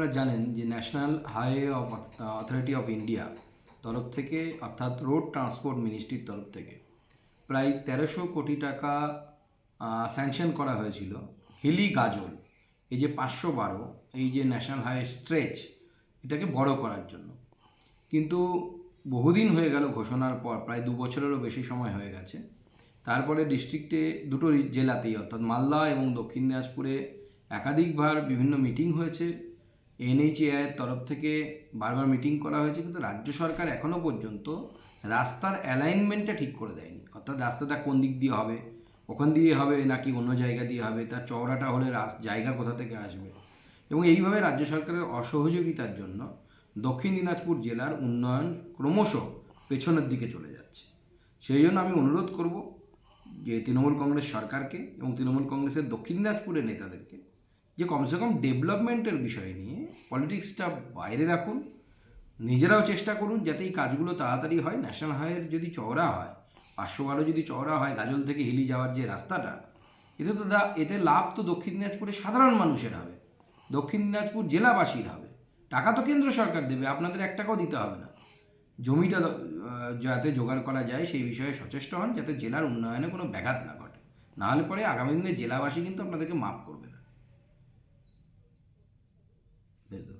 আপনারা জানেন যে national highway of authority of India তরফ থেকে, অর্থাৎ রোড ট্রান্সপোর্ট মিনিস্ট্রির তরফ থেকে প্রায় তেরোশো কোটি টাকা স্যাংশন করা হয়েছিল। হিলি গাজল, এই যে পাঁচশো বারো, এই যে ন্যাশনাল হাইওয়ে স্ট্রেচ এটাকে বড় করার জন্য। কিন্তু বহুদিন হয়ে গেল ঘোষণার পর, প্রায় দু বছরেরও বেশি সময় হয়ে গেছে। তারপরে ডিস্ট্রিক্টে দুটো জেলাতেই, অর্থাৎ মালদা এবং দক্ষিণ দিনাজপুরে একাধিকবার বিভিন্ন মিটিং হয়েছে। এনএইচএআইয়ের তরফ থেকে বারবার মিটিং করা হয়েছে, কিন্তু রাজ্য সরকার এখনও পর্যন্ত রাস্তার অ্যালাইনমেন্টটা ঠিক করে দেয়নি। অর্থাৎ রাস্তাটা কোন দিক দিয়ে হবে, ওখান দিয়ে হবে নাকি অন্য জায়গা দিয়ে হবে, তার চওড়াটা হলে জায়গা কোথা থেকে আসবে? এবং এইভাবে রাজ্য সরকারের অসহযোগিতার জন্য দক্ষিণ দিনাজপুর জেলার উন্নয়ন ক্রমশ পেছনের দিকে চলে যাচ্ছে। সেই জন্য আমি অনুরোধ করব যে তৃণমূল কংগ্রেস সরকারকে এবং তৃণমূল কংগ্রেসের দক্ষিণ দিনাজপুরের নেতাদেরকে যে কমসে কম ডেভেলপমেন্টের বিষয় নিয়ে পলিটিক্সটা বাইরে রাখুন, নিজেরাও চেষ্টা করুন যাতে এই কাজগুলো তাড়াতাড়ি হয়। ন্যাশনাল হাইওয়ের যদি চওড়া হয়, পাঁচশো বারো যদি চওড়া হয়, গাজল থেকে হিলি যাওয়ার যে রাস্তাটা, এতে তো এতে লাভ তো দক্ষিণ দিনাজপুরের সাধারণ মানুষের হবে, দক্ষিণ দিনাজপুর জেলাবাসীর হবে। টাকা তো কেন্দ্র সরকার দেবে, আপনাদের এক টাকাও দিতে হবে না। জমিটা যাতে জোগাড় করা যায়, সেই বিষয়ে সচেষ্ট হন যাতে জেলার উন্নয়নে কোনো ব্যাঘাত না ঘটে। নাহলে পরে আগামী দিনে জেলাবাসী কিন্তু আপনাদেরকে মাফ করবে না। neydi?